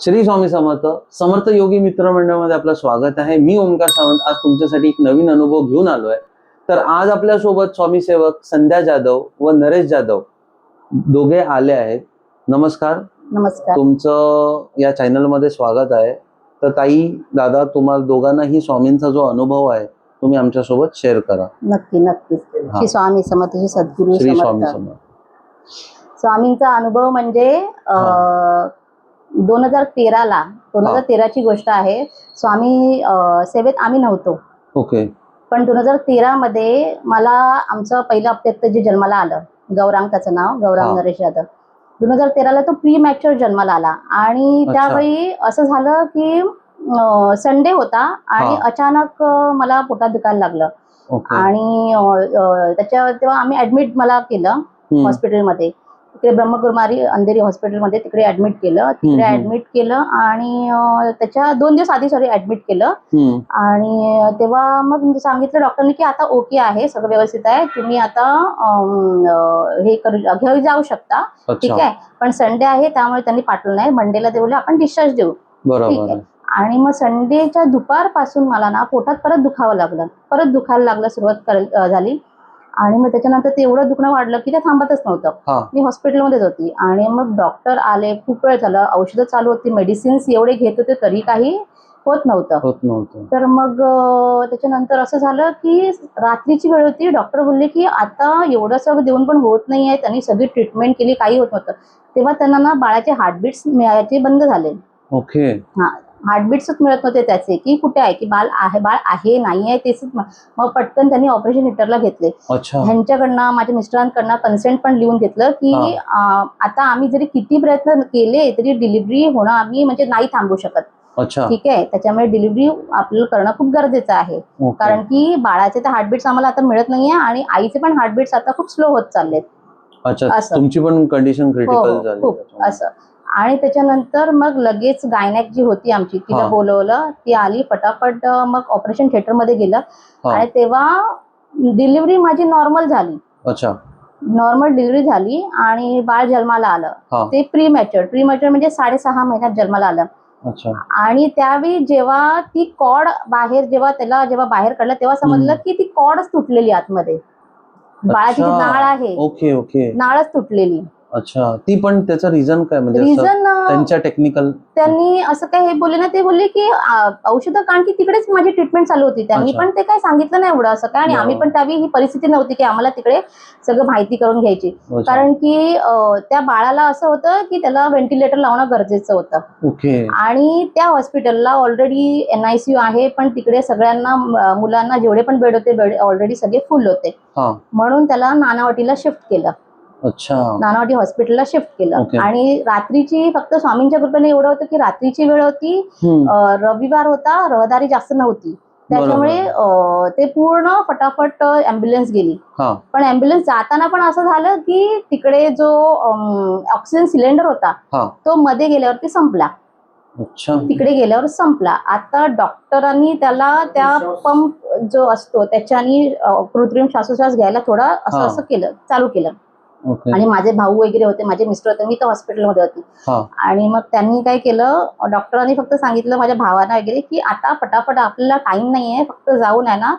श्री स्वामी समर्थ समर्थ योगी मित्र मंडळामध्ये आपलं स्वागत आहे. मी ओमकार सावंत आज तुमच्यासाठी एक नवीन अनुभव घेऊन आलोय. तर आज आपल्यासोबत स्वामी सेवक संध्या जाधव व नरेश जाधव दोघे आले आहेत. नमस्कार. नमस्कार. तुमचं या चॅनलमध्ये स्वागत आहे. तर ताई दादा तुम्हाला दोघांनाही स्वामींचा जो अनुभव आहे तुम्ही आमच्यासोबत शेअर करा. नक्की नक्कीच. श्री स्वामी समर्थ श्री सद्गुरू श्री स्वामी समर्थ. स्वामींचा अनुभव म्हणजे दोन हजार तेराला दोन हजार तेराची गोष्ट आहे. स्वामी सेवेत आम्ही नव्हतो. ओके. पण दोन हजार तेरा मध्ये मला आमचं पहिलं अपत्य जे जन्माला आलं गौरांग त्याचं नाव. गौरांग नरेश जाधव दोन हजार तेराला तो प्री मॅच्युअर जन्माला आला. आणि. त्यावेळी असं झालं की संडे होता आणि. अचानक मला पोटात दुखायला लागलं. आणि त्याच्या तेव्हा आम्ही ऍडमिट मला केलं. हॉस्पिटलमध्ये तिकडे ब्रह्मकुमारी अंधेरी हॉस्पिटलमध्ये तिकडे ऍडमिट केलं. तिकडे. ऍडमिट केलं आणि त्याच्या दोन दिवस आधी सॉरी ऍडमिट केलं. आणि तेव्हा मग सांगितलं डॉक्टरनी की आता ओके आहे सगळं व्यवस्थित आहे. तुम्ही आता हे करू घेऊ जाऊ शकता. ठीक आहे. पण संडे आहे त्यामुळे त्यांनी पाठवलं नाही. मंडेला ते बोलले आपण डिस्चार्ज देऊ. ठीक आहे. आणि मग संडेच्या दुपारपासून मला ना पोटात परत दुखावं लागलं. परत दुखायला लागलं सुरुवात झाली. आणि मग त्याच्यानंतर ते एवढं दुखणं वाढलं की ते थांबतच नव्हतं. हा. मी हॉस्पिटलमध्येच होती. आणि मग डॉक्टर आले खूप वेळ झालं औषधं चालू होती मेडिसिन्स एवढे घेत होते तरी काही होत नव्हतं. होत नव्हतं. तर मग त्याच्यानंतर असं झालं की रात्रीची वेळ होती. डॉक्टर बोलले की आता एवढं सगळं देऊन पण होत नाही आहे त्यांनी सगळी ट्रीटमेंट केली काही होत नव्हतं. तेव्हा त्यांना ना बाळाचे हार्टबीट्स मिळायचे बंद झाले. ओके हार्टबीट्सच मिळत नव्हते त्याचे की कुठे आहे की बाळ आहे बाळ आहे नाही आहे तेच मग पटकन त्यांनी ऑपरेशन थिएटरला घेतले. ह्यांच्याकडनं माझ्या मिस्टरांकडनं कन्सेंट पण लिहून घेतलं की आता आम्ही जरी किती प्रयत्न केले तरी डिलिव्हरी होणं आम्ही म्हणजे नाही थांबू शकत. ठीक आहे? त्याच्यामुळे डिलिव्हरी आपल्याला करणं खूप गरजेचं आहे. कारण की बाळाचे तर हार्टबीट्स आम्हाला आता मिळत नाहीये आणि आईचे पण हार्टबीट्स आता खूप स्लो होत चाललेत. तुमची पण कंडिशन हो क्रिटिकल हो त्याच्यामुळे. असं. आणि त्याच्यानंतर मग लगेच गायनॅक जी होती आमची हा. तिला बोलवलं ती आली फटाफट अं, मग ऑपरेशन थिएटरमध्ये गेलं. हा. आणि तेव्हा डिलिव्हरी माझी नॉर्मल झाली. अच्छा. नॉर्मल डिलिव्हरी झाली आणि बाळ जन्माला आलं. ते प्री मॅच्युअर प्री मॅच्युअर म्हणजे साडेसहा महिन्यात जन्माला आलं. अच्छा. आणि त्यावेळी जेव्हा ती कॉड बाहेर जेव्हा त्याला जेव्हा बाहेर काढलं तेव्हा समजलं हम्म. की ती कॉडच तुटलेली आतमध्ये. बाळाची जी अच्छा. नाळ आहे. Okay okay. नाळच तुटलेली. अच्छा ती पण त्याचं रिझन काय? म्हणजे असं रिझन त्यांच्या टेक्निकल त्यांनी असं काय हे बोलले ना ते बोलले की आ, औषधं कारण की तिकडेच माझी ट्रीटमेंट चालू होती. त्यांनी अच्छा. पण ते काय सांगितलं नाही एवढं असं काय? आणि आम्ही पण त्यावेळी ही परिस्थिती नव्हती की आम्हाला तिकडे सगळं माहिती करून घ्यायची. कारण की अ, त्या बाळाला असं होतं की त्याला व्हेंटिलेटर लावणं गरजेचं होतं. ओके. आणि त्या हॉस्पिटलला already N I C U आहे पण तिकडे सगळ्यांना मुलांना जेवढे पण बेड होते बेड ऑलरेडी सगळे फुल होते. हा. म्हणून त्याला नानावटीला शिफ्ट केलं. अच्छा. नानावटी हॉस्पिटलला शिफ्ट केलं. आणि रात्रीची फक्त स्वामींच्या कृपेने एवढं होतं की रात्रीची वेळ होती. रविवार होता रहदारी जास्त नव्हती. त्याच्यामुळे ते पूर्ण फटाफट अँब्युलन्स गेली. हा. पण अँब्युलन्स जाताना पण असं झालं की तिकडे जो ऑक्सिजन सिलेंडर होता तो मध्ये गेल्यावरती संपला. अच्छा. तिकडे गेल्यावर संपला. आता डॉक्टरांनी त्याला त्या पंप जो असतो त्याच्यानी कृत्रिम श्वासोश्वास घ्यायला थोडा असं. असं केलं चालू केलं. आणि माझे भाऊ वगैरे होते माझे मिस्टर होते मी तर हॉस्पिटलमध्ये होती. हा. आणि मग त्यांनी काय केलं डॉक्टरांनी फक्त सांगितलं माझ्या भावांना वगैरे की आता फटाफट आपल्याला टाइम नाहीये फक्त जाऊन आहे ना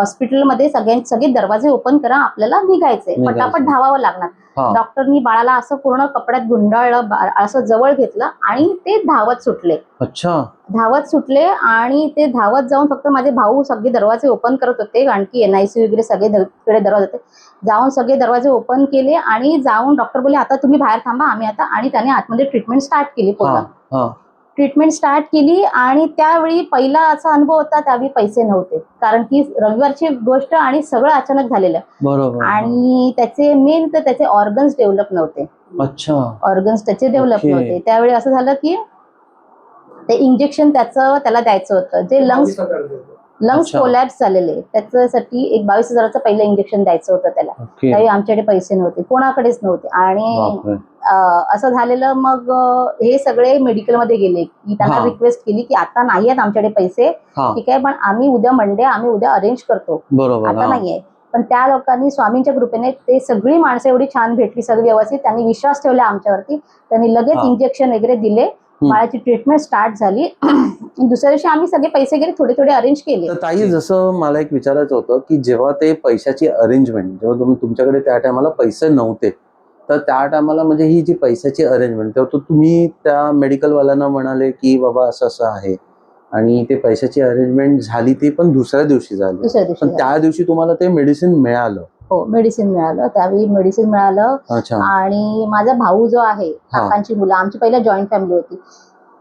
हॉस्पिटलमध्ये सगळ्यां सगळे दरवाजे ओपन करा आपल्याला निघायचे निघायचंय. फटाफट धावावं लागणार. डॉक्टरनी बाळाला असं पूर्ण कपड्यात गुंडाळलं बा- असं जवळ घेतलं आणि ते धावत सुटले. अच्छा. धावत सुटले आणि ते धावत जाऊन फक्त माझे भाऊ सगळे दरवाजे ओपन करत होते कारण की एन आय सी वगैरे सगळे दर- तिकडे दरवाजे होते. जाऊन सगळे दरवाजे ओपन केले आणि जाऊन डॉक्टर बोलले आता तुम्ही बाहेर थांबा आम्ही आता आणि त्याने आतमध्ये ट्रीटमेंट स्टार्ट केली हा पूर्ण हा. ट्रीटमेंट स्टार्ट केली आणि त्यावेळी पहिला असा अनुभव होता त्यावेळी पैसे नव्हते. कारण की रविवारची गोष्ट आणि सगळं अचानक झालेलं. आणि त्याचे मेन तर त्याचे ऑर्गन्स डेव्हलप नव्हते. अच्छा. ऑर्गन्स त्याचे डेव्हलप. नव्हते. त्यावेळी असं झालं की ते इंजेक्शन त्याचं त्याला द्यायचं होतं. जे लंग्स लंग्स. कोलॅप्स झालेले त्याच्यासाठी एक बावीस हजाराचं पहिलं इंजेक्शन द्यायचं होतं त्याला. त्यावेळी आमच्याकडे पैसे नव्हते. कोणाकडेच नव्हते. आणि असं झालेलं मग हे सगळे मेडिकलमध्ये गेले की त्यांना. रिक्वेस्ट केली की आता नाही आहेत आमच्याकडे पैसे. ठीक आहे पण आम्ही उद्या मंडे आम्ही उद्या अरेंज करतो. आता. नाहीये पण त्या लोकांनी स्वामींच्या कृपेने ते सगळी माणसं एवढी छान भेटली सगळी व्यवस्थित. त्यांनी विश्वास ठेवला आमच्यावरती. त्यांनी लगेच. इंजेक्शन वगैरे दिले. बाळाची ट्रीटमेंट स्टार्ट झाली. दुसऱ्या दिवशी आम्ही सगळे पैसे गेले थोडे थोडे अरेंज केले ताई जसं मला एक विचारायचं होतं की जेव्हा ते पैशाची अरेंजमेंट जेव्हा तुम्ही तुमच्याकडे त्या टायमाला पैसे नव्हते तर त्या टायमाला म्हणजे ही जी पैशाची अरेंजमेंट तेव्हा तो तुम्ही त्या मेडिकलवाल्यांना म्हणाले की बाबा असं असं आहे. आणि ते पैशाची अरेंजमेंट झाली ती पण दुसऱ्या दिवशी झाली. पण. त्या दिवशी तुम्हाला ते मेडिसिन मिळालं. हो मेडिसिन मिळालं. त्यावेळी मेडिसिन मिळालं. आणि माझा भाऊ जो आहे. काकांची मुलं आमची पहिल्या जॉईंट फॅमिली होती.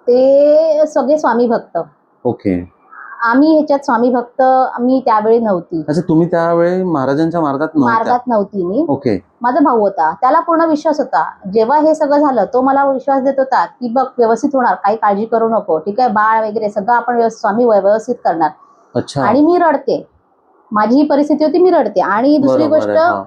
ते सगळे स्वामी भक्त. ओके. आम्ही ह्याच्यात स्वामी भक्त मी त्यावेळी नव्हती. अच्छा तुम्ही त्यावेळी महाराजांच्या मार्गात नव्हत्या? मार्गात नव्हती मी. ओके. माझा भाऊ होता. त्याला पूर्ण विश्वास होता. जेव्हा हे सगळं झालं तो मला विश्वास देत होता की बघ व्यवस्थित होणार काही काळजी करू नको ठीक आहे? बाळ वगैरे सगळं आपण व्यवस्थित स्वामी व्यवस्थित करणार. अच्छा. आणि मी रडते. माझी ही परिस्थिती होती मी रडते. आणि दुसरी बरोबर गोष्ट आहे, हा.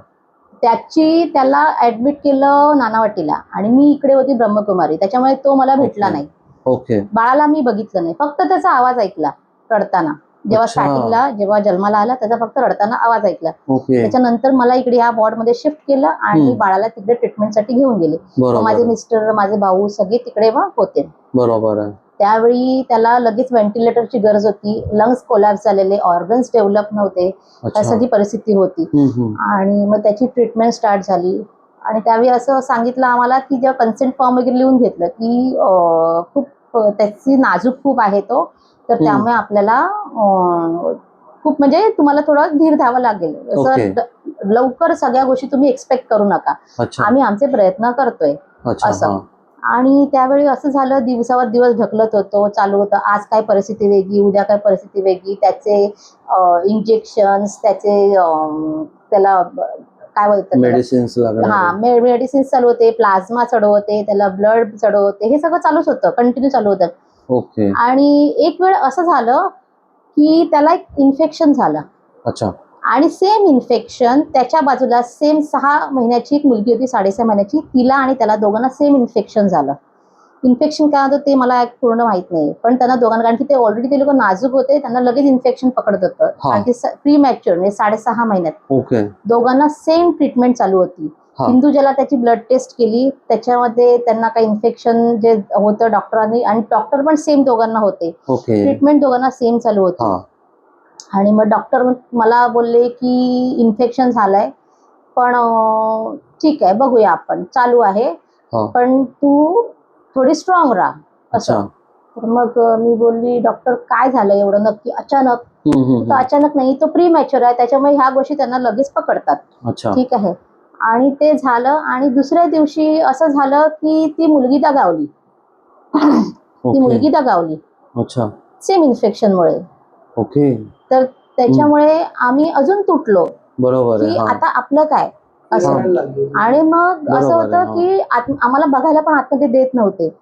त्याची त्याला ऍडमिट केलं नानावटीला आणि मी इकडे होती ब्रह्मकुमारी. त्याच्यामुळे तो मला भेटला ओके. नाही. ओके. बाळाला मी बघितलं नाही. फक्त त्याचा आवाज ऐकला. रडताना. जेव्हा अच्छा. स्टार्टिंगला जेव्हा जन्माला आला त्याचा फक्त रडताना आवाज ऐकला. ओके. त्याच्यानंतर मला इकडे या वॉर्डमध्ये शिफ्ट केलं आणि हम्म. बाळाला तिकडे ट्रीटमेंटसाठी घेऊन गेले. मग माझे बरोबर मिस्टर माझे भाऊ सगळे तिकडे मग होते. बरोबर आहे. त्यावेळी त्याला लगेच व्हेंटिलेटरची गरज होती. लंग्स कोलॅप्स झालेले ऑर्गन्स डेव्हलप नव्हते. अच्छा. अशी परिस्थिती होती. हम्म, हम्म. आणि मग त्याची ट्रीटमेंट स्टार्ट झाली. आणि त्यावेळी असं सांगितलं आम्हाला की जेव्हा कन्सेंट फॉर्म वगैरे लिहून घेतलं की अं, खूप अं, त्याची नाजूक खूप आहे तो. तर. त्यामुळे आपल्याला खूप म्हणजे तुम्हाला थोडं धीर द्यावं लागेल. असं लवकर सगळ्या गोष्टी तुम्ही एक्सपेक्ट करू नका आम्ही आमचे प्रयत्न करतोय अच्छा असं. आणि त्यावेळी असं झालं दिवसावर दिवस ढकलत होतो चालू होतं आज काय परिस्थिती वेगळी उद्या काय परिस्थिती वेगळी त्याचे इंजेक्शन्स त्याचे त्याला काय बोलतात? मेडिसिन्स हा लागणार मेडिसिन चालू होते प्लाझ्मा चढवते त्याला ब्लड चढवते हे सगळं चालूच होतं कंटिन्यू चालू होतं ओके. आणि एक वेळ असं झालं की त्याला एक इन्फेक्शन झालं. अच्छा. आणि सेम इन्फेक्शन त्याच्या बाजूला सेम सहा महिन्याची एक मुलगी होती साडेसहा महिन्याची. तिला आणि त्याला दोघांना सेम इन्फेक्शन झालं. इन्फेक्शन काय होतं ते मला पूर्ण माहीत नाही. पण त्यांना दोघांना कारण की ते ऑलरेडी ते लोक नाजूक होते त्यांना लगेच इन्फेक्शन पकडत होतं. ते प्री मॅच्युअर म्हणजे साडेसहा महिन्यात. ओके. दोघांना सेम ट्रीटमेंट चालू होती. हिंदुजाला त्याची ब्लड टेस्ट केली त्याच्यामध्ये त्यांना काही इन्फेक्शन जे होतं डॉक्टरांनी आणि डॉक्टर पण सेम दोघांना होते. ट्रीटमेंट दोघांना सेम चालू होती. हा. आणि मग डॉक्टर मला बोलले की इन्फेक्शन झालंय पण ठीक आहे बघूया आपण. चालू आहे. पण तू थोडी स्ट्रॉंग राहा. अच्छा. असं तर मग मी बोलली डॉक्टर काय झालं एवढं नक्की? अचानक. तर अचानक नाही तो प्री मॅच्युअर आहे. त्याच्यामुळे ह्या गोष्टी त्यांना लगेच पकडतात. ठीक आहे. आणि ते झालं आणि दुसऱ्या दिवशी असं झालं की ती मुलगी दगावली. ती मुलगी दगावली. अच्छा. सेम इन्फेक्शनमुळे ओके. तर त्याच्यामुळे आम्ही अजून तुटलो बरोबर की आहे हा. आता आपलं काय? असं. हा. आणि मग असं होतं. की आत- आम्हाला बघायला पण आतमध्ये देत नव्हते.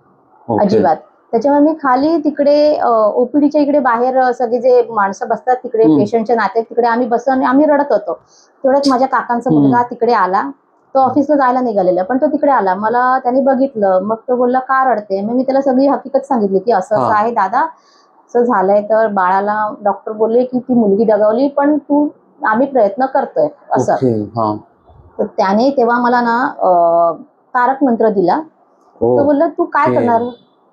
अजिबात. त्याच्यामुळे मी खाली तिकडे ओपीडीच्या इकडे बाहेर सगळे जे माणसं बसतात तिकडे. पेशंटच्या नाते तिकडे आम्ही आणि आम्ही रडत होतो. तेवढ्यात माझ्या काकांचा. मुलगा तिकडे आला. तो ऑफिसला जायला निघालेला पण तो तिकडे आला. मला त्याने बघितलं. मग तो बोलला का रडते? मग मी त्याला सगळी हकीकत सांगितली की असं असं हा. आहे दादा असं झालंय तर बाळाला डॉक्टर बोलले की ती मुलगी दगावली पण तू आम्ही प्रयत्न करतोय. असं. हा. तर त्याने तेव्हा मला ना तारक मंत्र दिला. ओ तो बोलला तू काय. करणार?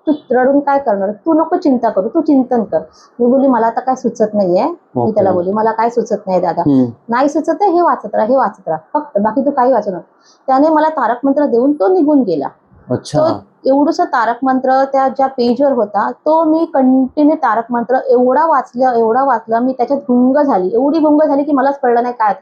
तू रडून काय करणार? तू नको चिंता करू तू चिंतन कर. मी बोलली मला आता काय सुचत नाहीये. मी. त्याला बोलली मला काय सुचत नाही दादा. नाही सुचत आहे हे वाचत राहा हे वाचत राहा. फक्त बाकी तू काही वाचू नको. त्याने मला तारक मंत्र देऊन तो निघून गेला. अच्छा. एवढंसं तारक मंत्र त्या ज्या पेजवर होता तो मी कंटिन्यू तारक मंत्र एवढा वाचलं एवढा वाचला मी त्याच्यात गुंग झाली. एवढी गुंग झाली की मलाच कळलं नाही काय.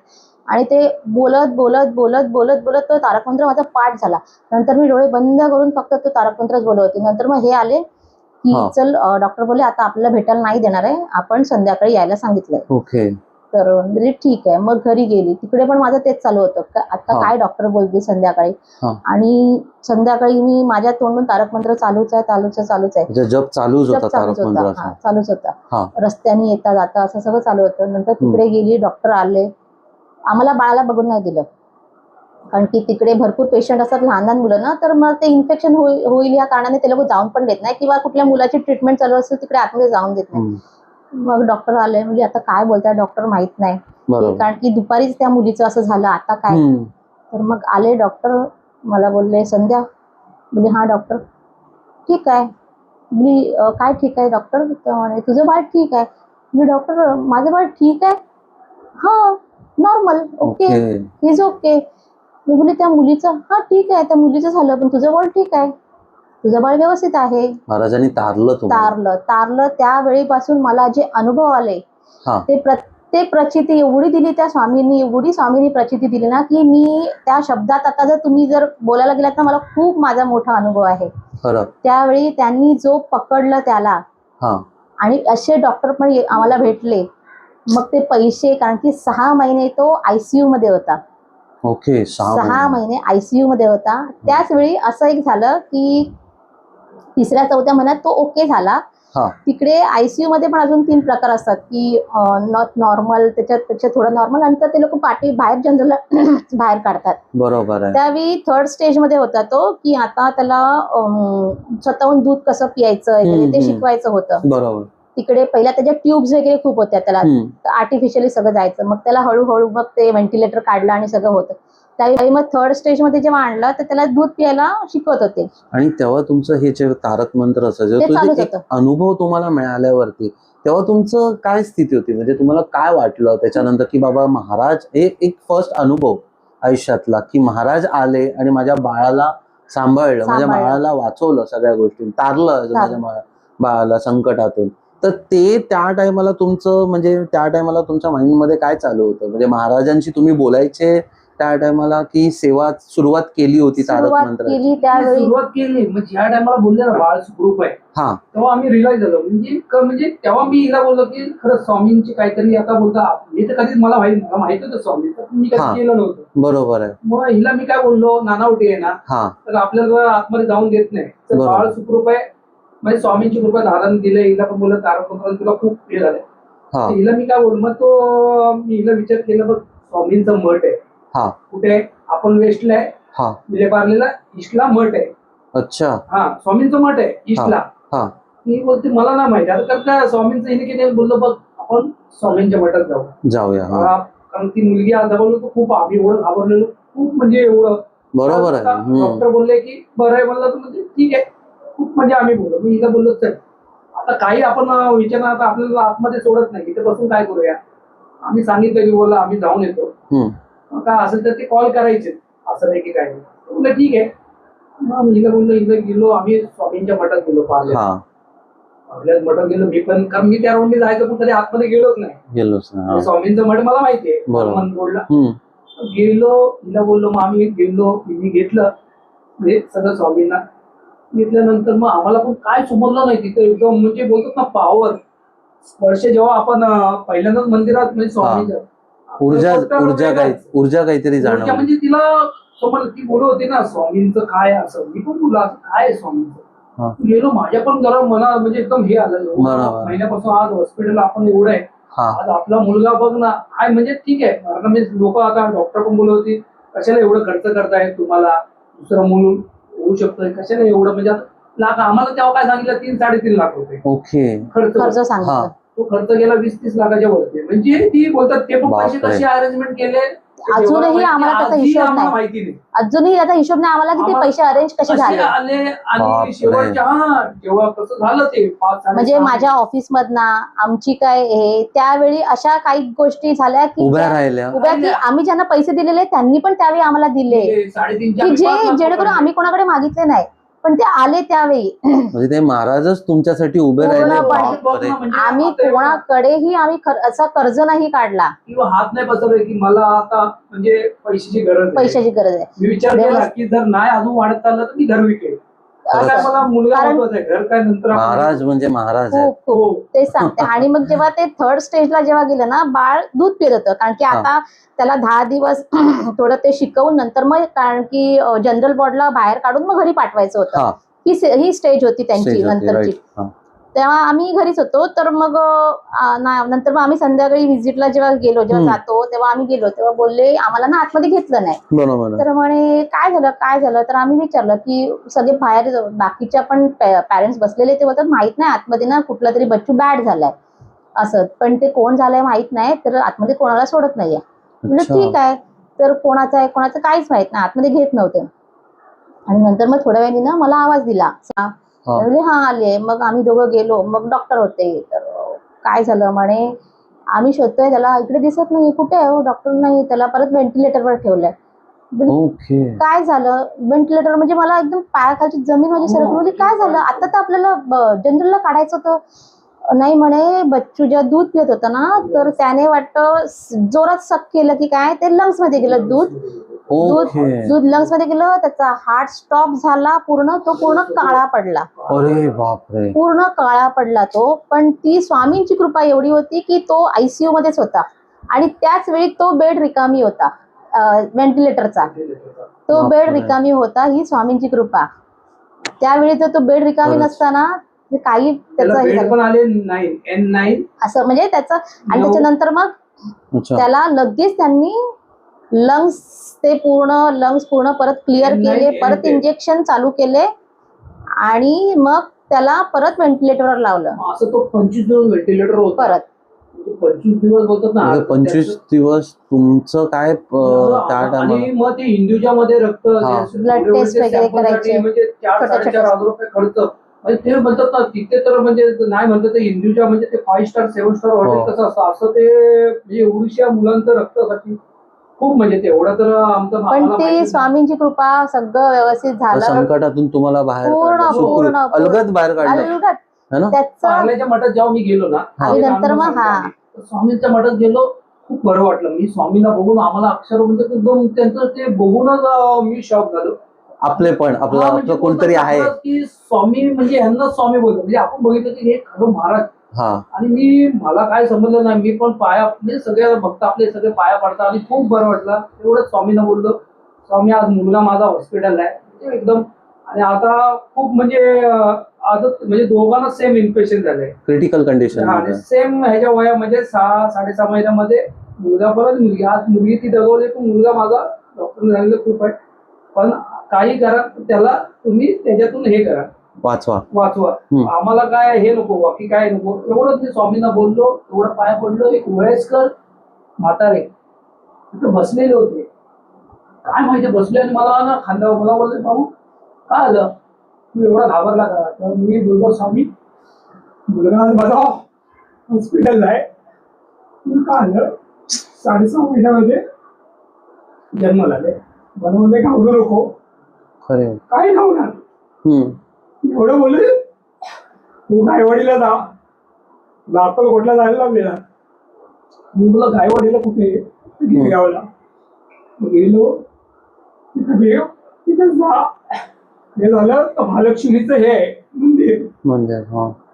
आणि ते बोलत बोलत बोलत बोलत बोलत तो तारक मंत्र माझा पाठ झाला. नंतर मी डोळे बंद करून फक्त तो तारक मंत्रच बोलत होते. नंतर मग हे आले की. चल डॉक्टर बोलले आता आपल्याला भेटायला नाही देणार आहे. आपण संध्याकाळी यायला सांगितलंय. ओके. तर म्हणजे ठीक आहे. मग घरी गेली. तिकडे पण माझं तेच चालू होतं. आता. काय डॉक्टर बोलते संध्याकाळी. आणि संध्याकाळी मी माझ्या तोंडून तारक मंत्र चालूच आहे चालूच आहे चालूच आहे. म्हणजे जप चालूच होता चालूच होता. मंत्राचा चालूच होता. रस्त्याने येता जाता असं सगळं चालू होतं. नंतर तिकडे गेली डॉक्टर आले. आम्हाला बाळाला बघून नाही दिलं. कारण की तिकडे भरपूर पेशंट असतात लहान लहान मुलं ना तर मग ते इन्फेक्शन होईल या कारणाने ते लोक जाऊन पण देत नाही किंवा कुठल्या मुलाची ट्रीटमेंट चालू असेल तिकडे आतमध्ये जाऊन देत नाही. मग डॉक्टर आले म्हणजे आता काय बोलताय डॉक्टर माहीत नाही. कारण की दुपारीच त्या मुलीचं असं झालं आता काय. तर मग आले डॉक्टर मला बोलले संध्या म्हणजे हा डॉक्टर ठीक आहे. मी काय ठीक आहे डॉक्टर म्हणे तुझं बाळ ठीक आहे. मी डॉक्टर माझं बाळ ठीक आहे. हा. नॉर्मल ओके इज ओके मी बोलले त्या मुलीचं? हा ठीक आहे त्या मुलीचं झालं पण तुझं बाळ ठीक आहे. तुझं बाळ व्यवस्थित आहे. महाराजांनी तारलं तारलं. तारलं त्यावेळीपासून मला जे अनुभव आले हा. ते प्रत्येक प्रचिती एवढी दिली त्या स्वामींनी एवढी स्वामींनी प्रचिती दिली ना की मी त्या शब्दात आता जर तुम्ही जर बोलायला गेलात ना मला खूप माझा मोठा अनुभव आहे. त्यावेळी त्यांनी जो पकडलं त्याला आणि असे डॉक्टर पण आम्हाला भेटले. मग ते पैसे कारण की सहा महिने तो आयसीयू मध्ये होता. ओके सहा महिने. आयसीयू मध्ये होता. त्याच वेळी असं एक झालं की तिसऱ्या चौथ्या महिन्यात तो ओके झाला. हा. तिकडे आयसीयू मध्ये पण अजून तीन प्रकार असतात की नॉट नॉर्मल त्याच्यापेक्षा थोडं नॉर्मल आणि तर ते लोक पाठी बाहेर जनरल बाहेर काढतात. बरोबर त्यावेळी थर्ड स्टेजमध्ये होता तो की आता त्याला स्वतःहून दूध कसं पियायचं ते. शिकवायचं होतं. बरोबर. तिकडे पहिल्या त्याच्या ट्यूब्स वगैरे खूप होत्या त्याला. आर्टिफिशियली सगळं जायचं. मग त्याला हळूहळू मग ते व्हेंटिलेटर काढलं आणि सगळं होतं. त्यावेळी मग थर्ड स्टेजमध्ये जेव्हा आणलं तर त्याला दूध पियायला शिकवत होते. आणि तेव्हा तुमचं हे जे तारक मंत्र असायचं. अनुभव तुम्हाला मिळाल्यावरती तेव्हा तुमचं काय स्थिती होती? म्हणजे तुम्हाला काय वाटलं त्याच्यानंतर की बाबा महाराज हे एक फर्स्ट अनुभव आयुष्यातला की महाराज आले आणि माझ्या बाळाला सांभाळलं माझ्या. बाळाला वाचवलं सगळ्या गोष्टी तारलं माझ्या बाळाला संकटातून. तर ते त्या टायमाला तुमचं म्हणजे त्या टायमाला तुमच्या माइंडमध्ये काय चालू होतं? म्हणजे महाराजांशी तुम्ही बोलायचे त्या टायमाला की सेवा सुरुवात केली होती तारक सुरुवात मंत्राची? केली मी त्यावेळी सुरुवात केली मग ज्या टायमाला बोलले ना बाळ ग्रुप आहे. हा. तेव्हा आम्ही रिअलाइज झालो. म्हणजे क- म्हणजे तेव्हा मी हिला बोललो की खरं स्वामींची काहीतरी आता बोलता. मी तर कधीच मला माहीत मला माहीत होतं स्वामी तर मी हा. कधी केलं नव्हतं. बरोबर आहे. मग हिला मी काय बोललो नानावटी आहे ना हा. तर आपल्याला आतमध्ये जाऊन देत नाही. तर बरोबर. बाळ सुखरूप आहे म्हणजे स्वामींची कृपा धारण दिले हिला पण बोलत तारक मंत्राला तुला खूप हे तर हिला मी काय बोललो मग तो मी हिला विचार केला बघ स्वामींचं मठ आहे. हा. कुठे? आपण वेस्टला आहे. विलेपार्लेला ईस्टला मठ आहे. अच्छा. हा स्वामींचं मठ आहे ईस्टला. हा. मी बोलते मला नाही माहिती. आता तर काय स्वामींचं हिने की नाही बोललो बघ आपण स्वामींच्या मठात जाऊ. जाऊया कारण ती मुलगी दबावलो तर खूप आम्ही एवढं घाबरलेलो खूप म्हणजे एवढं. बरोबर आहे. डॉक्टर बोलले की बरं आहे म्हणलं तर म्हणजे ठीक आहे. खूप म्हणजे आम्ही बोललो. मी हिला बोललो चल. आता काही आपण अं, विचारणार आता आपल्याला आतमध्ये सोडत नाही. इथे बसून काय करूया? आम्ही सांगितलं की बोलला आम्ही जाऊन येतो. काय असेल तर ते कॉल करायचे. असं नाही की काय नाही. बोललं ठीक आहे. मग हिला बोललो हिला गेलो आम्ही स्वामींच्या मठात गेलो पार्ले हा. आपल्याच मठात गेलो. मी पण कारण मी त्या राऊंडने जायचं पण कधी आतमध्ये गेलोच नाही. गेलोच ना हा. स्वामींचं मठ मला माहितीये रोडला हम्म. गेलो हिला बोललो मग आम्ही गेलो मी घेतलं. म्हणजे सगळं स्वामींना. घेतल्यानंतर मग आम्हाला पण काय समजलं नाही तिथं. एकदम म्हणजे बोलतात ना पावर स्पर्श जेव्हा आपण अं, पहिल्यांदाच मंदिरात म्हणजे स्वामीच्या ऊर्जा ऊर्जा ऊर्जा काहीतरी ऊर्जा जाणवली. म्हणजे तिला समज ती बोलत होती ना स्वामींचं काय असं. मी पण असं काय आहे हा. स्वामींचं गेलो माझ्या पण जरा मना म्हणजे एकदम हे आलं. बरोबर. महिन्यापासून आज हॉस्पिटल आपण एवढं आहे. हा. आज आपला मुलगा बघ ना हाय म्हणजे ठीक आहे. कारण मी लोक आता डॉक्टर पण बोलत होती कशाला एवढं खर्च करताय तुम्हाला? दुसरं मूल होऊ शकतोय? कशाला एवढं? म्हणजे आता लाख आम्हाला तेव्हा काय सांगितलं? तीन साडेतीन लाख रुपये. ओके. खर्च खर्च हा. सांगितलं. तो खर्च गेला वीस तीस लाखाच्या वरती. म्हणजे ती बोलतात ते पण पैसे. कसे अरेंजमेंट केले? अजूनही आम्हाला त्याचा हिशोब नाही. अजूनही आता हिशोब नाही आम्हाला की ते आम्हाला- पैसे अरेंज कसे झाले आले आणि बापरे. शेवटच्या जेव्हा कसं झालं ते पाच साडे म्हणजे माझ्या ऑफिस मधनं आमची काय हे त्यावेळी अशा काही गोष्टी झाल्या की उभ्या राहिल्या उभ्या की आम्ही ज्यांना पैसे दिलेले त्यांनी पण त्यावेळी आम्हाला दिले की जे जेणेकरून. आम्ही कोणाकडे मागितले नाही पण ते आले त्यावेळी म्हणजे ते महाराजच तुमच्यासाठी उभे राहिले. बापरे. म्हणजे आम्ही कोणाकडेही आम्ही खर- असा कर्ज नाही काढला किंवा हात नाही पसरले की मला आता म्हणजे पैशाची गरज आहे. पैशाची गरज आहे मी विचार केला व्यवस्थित- की जर नाही अजून वाढत चाललं तर मी घर विकेल महाराज म्हणजे महाराज आहे खूप खूप. हो. तेच सांगते. आणि मग जेव्हा ते थर्ड स्टेजला जेव्हा गेलं ना बाळ दूध पित होतं कारण की. आता त्याला दहा दिवस थोडं ते शिकवून नंतर मग कारण की जनरल बॉर्डला बाहेर काढून मग घरी पाठवायचं होतं. हा. ही से- ही स्टेज होती त्यांची नंतरची. तेव्हा आम्ही घरीच होतो. तर मग नंतर मग आम्ही संध्याकाळी व्हिजिटला जेव्हा गेलो जेव्हा. जातो तेव्हा आम्ही गेलो. तेव्हा बोलले आम्हाला ना आतमध्ये घेतलं नाही. तर म्हणे काय झालं? काय झालं? तर आम्ही विचारलं की सगळे बाहेर बाकीच्या पण पॅरेंट्स बसलेले ते बोलतात माहीत नाही आतमध्ये ना कुठला तरी बच्चू बॅड झालाय. असं. पण ते कोण झालंय माहीत नाही तर आतमध्ये कोणाला सोडत नाहीये. म्हणजे. ठीक आहे. तर कोणाचं आहे कोणाचं काहीच माहीत नाही. आतमध्ये घेत नव्हते. आणि नंतर मग थोड्या वेळाने ना मला आवाज दिला. म्हणजे हा आले. मग आम्ही दोघं गेलो. मग डॉक्टर होते. तर काय झालं म्हणे आम्ही शोधतोय त्याला इकडे दिसत नाही. कुठे आहे डॉक्टर नाही. त्याला परत व्हेंटिलेटरवर ठेवलंय. काय झालं? व्हेंटिलेटर म्हणजे मला एकदम पायाखालची जमीन माझी सरकवली काय झालं? आता तर आपल्याला जनरलला काढायचं होतं. नाही म्हणे बच्चू जेव्हा दूध पित होता ना तर त्याने वाटतं जोरात सक केलं की काय? ते लंग्समध्ये गेलं दूध. दूध ओके. दूध लंग्समध्ये गेलं त्याचा हार्ट स्टॉप झाला पूर्ण तो पूर्ण काळा पडला. अरे बापरे. पूर्ण काळा पडला तो. पण ती स्वामींची कृपा एवढी होती की तो आयसीयू मध्येच होता. आणि त्याच वेळी तो बेड रिकामी होता व्हेंटिलेटरचा तो बेड. रिकामी होता ही स्वामींची कृपा. त्यावेळी जर तो बेड रिकामी. नसताना काही त्याचं हे असं म्हणजे त्याचं आणि. त्याच्यानंतर मग अच्छा. त्याला लगेच त्यांनी लंग्स ते पूर्ण लंग्स पूर्ण परत क्लिअर केले परत इंजेक्शन चालू केले आणि मग त्याला परत व्हेंटिलेटरवर लावलं. असं तो पंचवीस दिवस व्हेंटिलेटर होता. परत. पंचवीस दिवस बोलतात ना म्हणजे पंचवीस दिवस तुमचं काय अं, त्या टायमाला आणि मग ते हिंदूच्या मध्ये रक्त हा. Blood test वगैरे करायचे. म्हणजे चार छोट्या साडेचार छोट्या- हजार रुपये खर्च. म्हणजे ते म्हणतात ना तिथे तर म्हणजे नाही म्हणतात ते हिंदूच्या म्हणजे ते फाईव्ह स्टार सेव्हन स्टार हो. हॉटेल कसं असतं असं ते म्हणजे एवढीशा मुलांचं रक्तासाठी खूप म्हणजे तेवढं तर आमचं पण ते. स्वामींची कृपा सगळं व्यवस्थित त्या झालं संकटातून तुम्हाला बाहेर पूर्ण, काढलं सुखरूप पूर्ण, पूर्ण. अलगद बाहेर काढलं. अलगद है ना? त्याचं पार्ल्याच्या मठात जेव्हा मी गेलो ना. ते नंतर मग हा. स्वामींच्या मठात गेलो खूप बरं वाटलं. मी स्वामींना बघून आम्हाला अक्षर म्हणजे एकदम त्यांचं ते बघूनच अं, मी शॉक झालो. आपले पण आपलं हा, म्हणजे आपलं कोणतरी आहे. की स्वामी म्हणजे ह्यांना स्वामी बोलतो म्हणजे आपण बघितलं की हे खरं महाराज. हा. आणि मी मला काय समजलं नाही मी पण पाया म्हणजे सगळे भक्त आपले सगळे पाया पडतात आणि खूप बरं वाटलं. एवढंच स्वामींना बोललो. स्वामी आज मुलगा माझा हॉस्पिटल आहे. म्हणजे एकदम आणि आता खूप म्हणजे आता म्हणजे दोघांना सेम इन्फेक्शन झालंय. क्रिटिकल कंडिशन आणि सेम ह्याच्या वया म्हणजे सहा साडेसहा महिन्यामध्ये मुलगा आणि मुलगी आज मुलगी ती दगवली पण मुलगा माझा डॉक्टर झालेलं खूप आहे. पण काही करा त्याला तुम्ही त्याच्यातून हे करा. वाचवा. वाचवा. हम्म. आम्हाला काय हे नको बाकी काय नको. एवढंच मी स्वामींना बोललो एवढं पाया पडलो एक वयस्कर म्हातारे तिथं बसलेले होते. काय माहिती बसले आणि मला ना खांद्यावर मला बोलले भाऊ काय आलं? तू एवढा घाबरला का? तर मी बोललो स्वामी मुलगा आज माझा हॉस्पिटलला आहे. तुला काय आलं? साडेसहा महिन्यामध्ये जन्म झाले. बनवले घाबरू नको. खरे काय घावणार हम्म. एवढं बोलले? तू गायवाडीला जा लातूर जायला लागलेला? मी बोला गायवाडीला कुठे? गिरगावला मग गेलो. तिथं जा. हे झालं तर महालक्ष्मीचं हे मंदिर.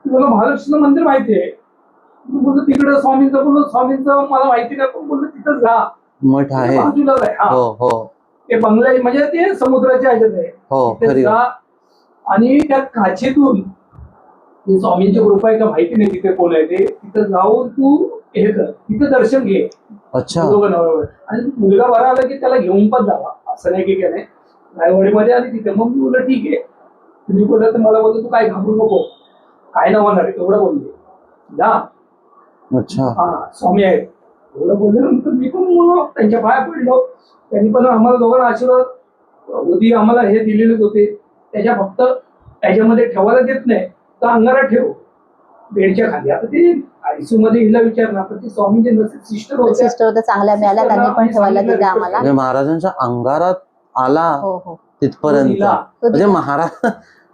मला महालक्ष्मीचं मंदिर माहिती आहे. मी बोललो तिकडे स्वामींचं बोललो स्वामींचं मला माहिती नाही पण बोललो तिथं जा. मठ आहे. बाजूलाच आहे हा. हो हो. ते बंगले म्हणजे ते समुद्राच्या ह्याच्यात आहे. हो जा. आणि त्या काचेतून स्वामींची कृपा आहे का माहिती नाही तिथे कोण आहे ते तिथं जाऊन तू हे कर तिथे दर्शन घे. अच्छा. आणि मुलगा बरा आला की त्याला घेऊन पण जावा. असं नाही की काय नाही रायवाडीमध्ये आली तिथे. मग मी बोललं ठीक आहे. तुम्ही बोललं तर मला बोलतो तू काय घाबरू नको. काय नाही होणार एवढं बोलले. जा. अच्छा. हा स्वामी आहेत. एवढं बोलल्यानंतर मी पण त्यांच्या पाया पडलो. त्यांनी पण आम्हाला दोघांना आशीर्वाद उदी आम्हाला हे दिलेलेच होते. त्याच्या फक्त त्याच्यामध्ये ठेवायला देत नाही तर अंगारा ठेव. बेडच्या खाली. आता ते आयसीयू मध्ये हिला विचारणार तर ती स्वामीचे नसे सिस्टर होत्या. सिस्टर होत्या चांगल्या मिळाल्या त्यांनी पण ठेवायला दिल्या आम्हाला. म्हणजे महाराजांच्या अंगारात आला हो हो. तिथपर्यंत. दिला. म्हणजे महाराज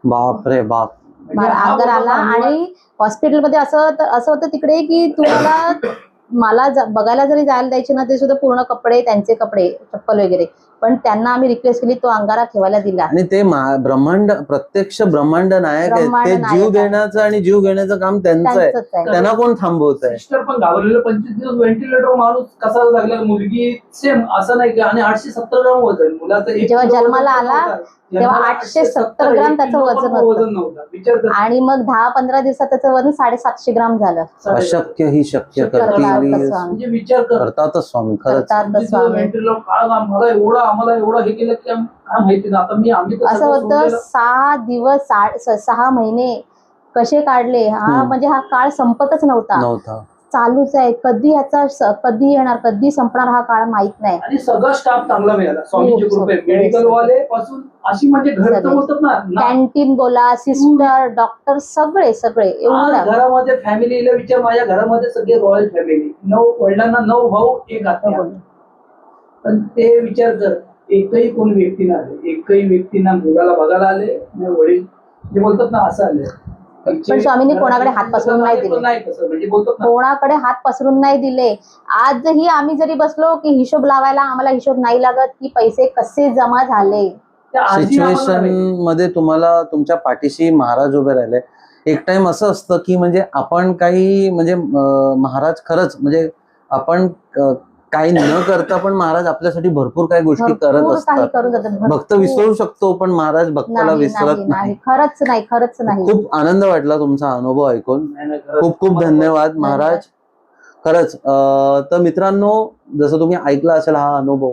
बाप रे बाप. म्हणजे हा अंगार आला आहे. आणि हॉस्पिटलमध्ये असं तर- असं होतं तिकडे की तुम्हाला मला ज- बघायला जरी जायला द्यायचे ना ते सुद्धा पूर्ण कपडे त्यांचे कपडे चप्पल वगैरे. पण त्यांना आम्ही रिक्वेस्ट केली तो अंगारा ठेवायला दिला. आणि ते ब्रह्मांड प्रत्यक्ष ब्रह्मांड नायक ते जीव आहे. देण्याचं आणि जीव घेण्याचं काम त्यांचं आहे. त्यांना कोण थांबवत आहे सिस्टर पण घाबरलेलं. पंचवीस दिवस व्हेंटिलेटर माणूस कसा लागला? मुलगी सेम असं नाही की आणि आठशे सत्तर ग्राम वजन. मुलाचं जेव्हा जन्माला आला. तेव्हा जन्माला 870 ग्राम त्याचं वजन होतं. वजन आणि मग दहा पंधरा दिवसात त्याचं वजन साडेसातशे ग्राम झालं. अशक्य ही शक्य करतात स्वामी. म्हणजे करतातच स्वामी खरंच. एवढं आम्हाला एवढं हे केलं की काय माहिती ना आता मी आम्ही असं होतं. सहा दिवस सहा महिने कसे काढले? हा. म्हणजे हा काळ संपतच नव्हता. नव्हता. चालूच आहे. कधी ह्याचा स- कधी येणार कधी संपणार हा काळ माहीत नाही. आणि सगळा स्टाफ चांगला मिळाला. स्वामींची खूप कृपे मेडिकल. वाले पासून अशी म्हणजे कॅन्टीन बोला सिस्टर डॉक्टर सगळे सगळे एवढं. घरामध्ये फॅमिलीला विचार माझ्या घरामध्ये सगळे रॉयल फॅमिली नऊ वडिलांना नऊ भाऊ एक आत्या. पण ते विचार कर एकही कोणी व्यक्ती ना आले एकही व्यक्ती ना मुलाला बघायला आले ना वडील जे बोलतात ना असं आले पण स्वामींनी कोणाकडे हात पसरून नाही दिले. म्हणजे कोणाकडे हात पसरून नाही दिले. आजही आम्ही जरी बसलो की हिशोब लावायला आम्हाला हिशोब नाही लागत की पैसे कसे जमा झाले. सिच्युएशन. मध्ये तुम्हाला तुमच्या पाठीशी महाराज उभे राहिले. एक टाइम असं असतं की म्हणजे आपण काही म्हणजे महाराज खरंच म्हणजे आपण काही न करता पण महाराज आपल्यासाठी भरपूर काही गोष्टी करत काही असतात. करून जातात भक्त. विसरू शकतो पण महाराज भक्ताला नाही विसरत नाही नाही. नाही. खरंच नाही खरंच नाही. खूप आनंद वाटला तुमचा अनुभव ऐकून. खूप खूप धन्यवाद महाराज. खरंच अं, तर मित्रांनो जसं तुम्ही ऐकला असेल हा अनुभव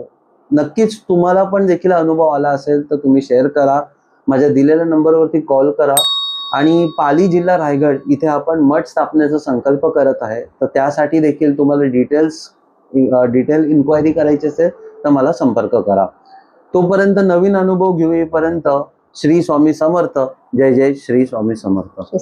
नक्कीच तुम्हाला पण देखील हा अनुभव आला असेल तर तुम्ही शेअर करा. माझ्या दिलेल्या नंबरवरती कॉल करा. आणि पाली जिल्हा रायगड इथे आपण मठ स्थापनेचा संकल्प करत आहे. तर त्यासाठी देखील तुम्हाला डिटेल्स डिटेल इन्क्वायरी करायची असेल तर मला संपर्क करा. तोपर्यंत नवीन अनुभव घेऊ येईपर्यंत श्री स्वामी समर्थ. जय जय श्री स्वामी समर्थ. स्वामी